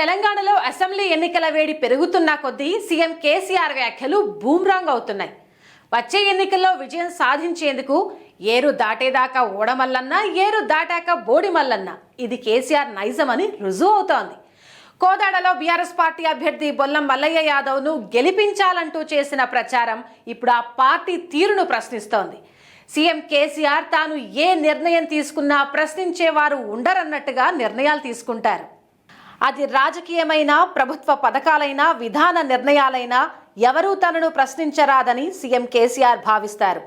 తెలంగాణలో అసెంబ్లీ ఎన్నికల వేడి పెరుగుతున్న కొద్దీ సీఎం కేసీఆర్ వ్యాఖ్యలు బూమ్రాంగ్ అవుతున్నాయి. వచ్చే ఎన్నికల్లో విజయం సాధించేందుకు ఏరు దాటేదాకా ఓడమల్లన్నా ఏరు దాటాక బోడిమల్లన్నా. ఇది కేసీఆర్ నైజమని రుజువు అవుతోంది. కోదాడలో బీఆర్ఎస్ పార్టీ అభ్యర్థి బొల్లం మల్లయ్య యాదవ్ను గెలిపించాలంటూ చేసిన ప్రచారం ఇప్పుడు ఆ పార్టీ తీరును ప్రశ్నిస్తోంది. సీఎం కేసీఆర్ తాను ఏ నిర్ణయం తీసుకున్నా ప్రశ్నించేవారు ఉండరన్నట్టుగా నిర్ణయాలు తీసుకుంటారు. అది రాజకీయమైన ప్రభుత్వ పథకాలైనా విధాన నిర్ణయాలైనా ఎవరూ తనను ప్రశ్నించరాదని సీఎం కేసీఆర్ భావిస్తారు.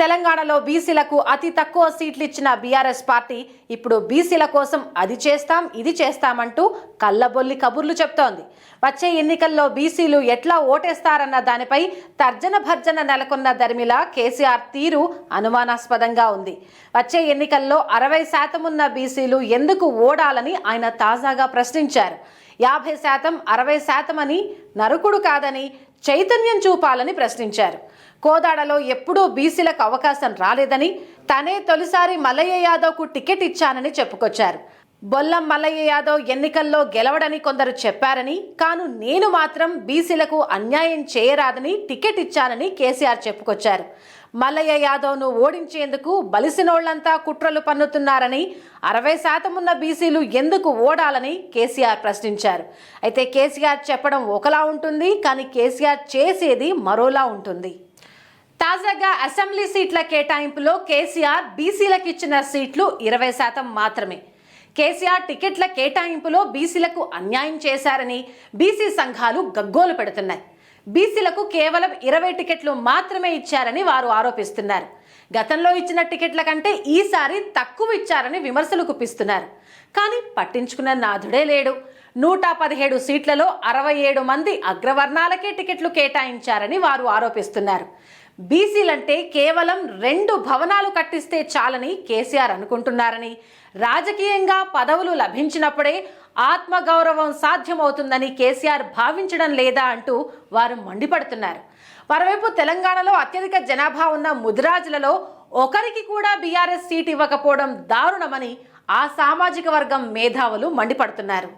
తెలంగాణలో బీసీలకు అతి తక్కువ సీట్లు ఇచ్చిన బీఆర్ఎస్ పార్టీ ఇప్పుడు బీసీల కోసం అది చేస్తాం ఇది చేస్తామంటూ కళ్ళబొల్లి కబుర్లు చెప్తోంది. వచ్చే ఎన్నికల్లో బీసీలు ఎట్లా ఓటేస్తారన్న దానిపై తర్జన భర్జన నెలకొన్న దరిమిల కేసీఆర్ తీరు అనుమానాస్పదంగా ఉంది. వచ్చే ఎన్నికల్లో అరవై శాతం ఉన్న బీసీలు ఎందుకు ఓడాలని ఆయన తాజాగా ప్రశ్నించారు. యాభై శాతం అరవై శాతం అని నరుకుడు కాదని చైతన్యం చూపాలని ప్రశ్నించారు. కోదాడలో ఎప్పుడూ బీసీలకు అవకాశం రాలేదని తనే తొలిసారి మల్లయ్య యాదవ్కు టికెట్ ఇచ్చానని చెప్పుకొచ్చారు. బొల్లం మల్లయ్య యాదవ్ ఎన్నికల్లో గెలవడని కొందరు చెప్పారని కాను నేను మాత్రం బీసీలకు అన్యాయం చేయరాదని టికెట్ ఇచ్చానని కేసీఆర్ చెప్పుకొచ్చారు. మల్లయ్య యాదవ్ను ఓడించేందుకు బలిసినోళ్ళంతా కుట్రలు పన్నుతున్నారని అరవై శాతం ఉన్న బీసీలు ఎందుకు ఓడాలని కేసీఆర్ ప్రశ్నించారు. అయితే కేసీఆర్ చెప్పడం ఒకలా ఉంటుంది కానీ కేసీఆర్ చేసేది మరోలా ఉంటుంది. తాజాగా అసెంబ్లీ సీట్ల కేటాయింపులో కేసీఆర్ బీసీలకు ఇచ్చిన సీట్లు ఇరవై శాతం మాత్రమే. కేసీఆర్ టికెట్ల కేటాయింపులో బీసీలకు అన్యాయం చేశారని బీసీ సంఘాలు గగ్గోలు పెడుతున్నాయి. బీసీలకు కేవలం ఇరవై టికెట్లు మాత్రమే ఇచ్చారని వారు ఆరోపిస్తున్నారు. గతంలో ఇచ్చిన టికెట్ల కంటే ఈసారి తక్కువ ఇచ్చారని విమర్శలు గుప్పిస్తున్నారు కానీ పట్టించుకున్న నాథుడే లేడు. నూట పదిహేడు సీట్లలో అరవై ఏడు మంది అగ్రవర్ణాలకే టికెట్లు కేటాయించారని వారు ఆరోపిస్తున్నారు. బీసీలంటే కేవలం రెండు భవనాలు కట్టిస్తే చాలని కేసీఆర్ అనుకుంటున్నారని. రాజకీయంగా పదవులు లభించినప్పుడే ఆత్మగౌరవం సాధ్యమవుతుందని కేసీఆర్ భావించడం లేదా అంటూ వారు మండిపడుతున్నారు. మరోవైపు తెలంగాణలో అత్యధిక జనాభా ఉన్న ముదిరాజులలో ఒకరికి కూడా బీఆర్ఎస్ సీట్ ఇవ్వకపోవడం దారుణమని ఆ సామాజిక వర్గం మేధావులు మండిపడుతున్నారు.